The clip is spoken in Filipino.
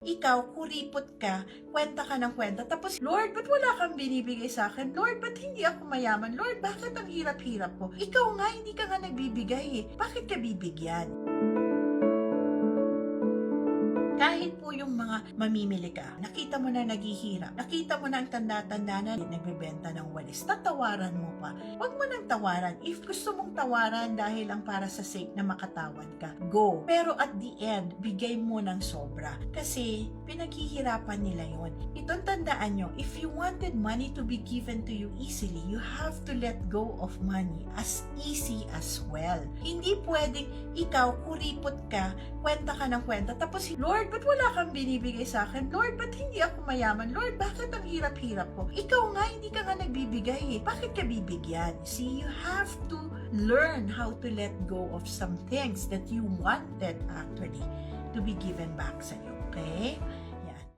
Ikaw, kuripot ka, kwenta ka ng kwenta, tapos, Lord, ba't wala kang binibigay sa akin? Lord, ba't hindi ako mayaman? Lord, bakit ang hirap-hirap ko? Ikaw nga, hindi ka nga nagbibigay eh. Bakit ka bibigyan? Kahit po yung mga mamimili ka, nakita mo na naghihirap, nakita mo na ang tanda-tanda na nagbebenta ng walis, tatawaran mo pa. Huwag mo nang tawaran. If gusto mong tawaran dahil lang para sa sake na makatawad ka, go. Pero at the end, bigay mo ng sobra. Kasi pinaghihirapan nila yon. Itong tandaan nyo, if you wanted money to be given to you easily, you have to let go of money as easy as well. Hindi pwedeng ikaw, kuripot ka, kwenta ka ng kwenta, tapos, Lord, ba't wala kang binibigay sa akin? Lord, ba't hindi ako mayaman? Lord, bakit ang hirap-hirap ko? Ikaw nga, hindi ka nga nagbibigay eh. Bakit ka bibigyan? See, you have to learn how to let go of some things that you wanted actually to be given back sa'yo. Okay?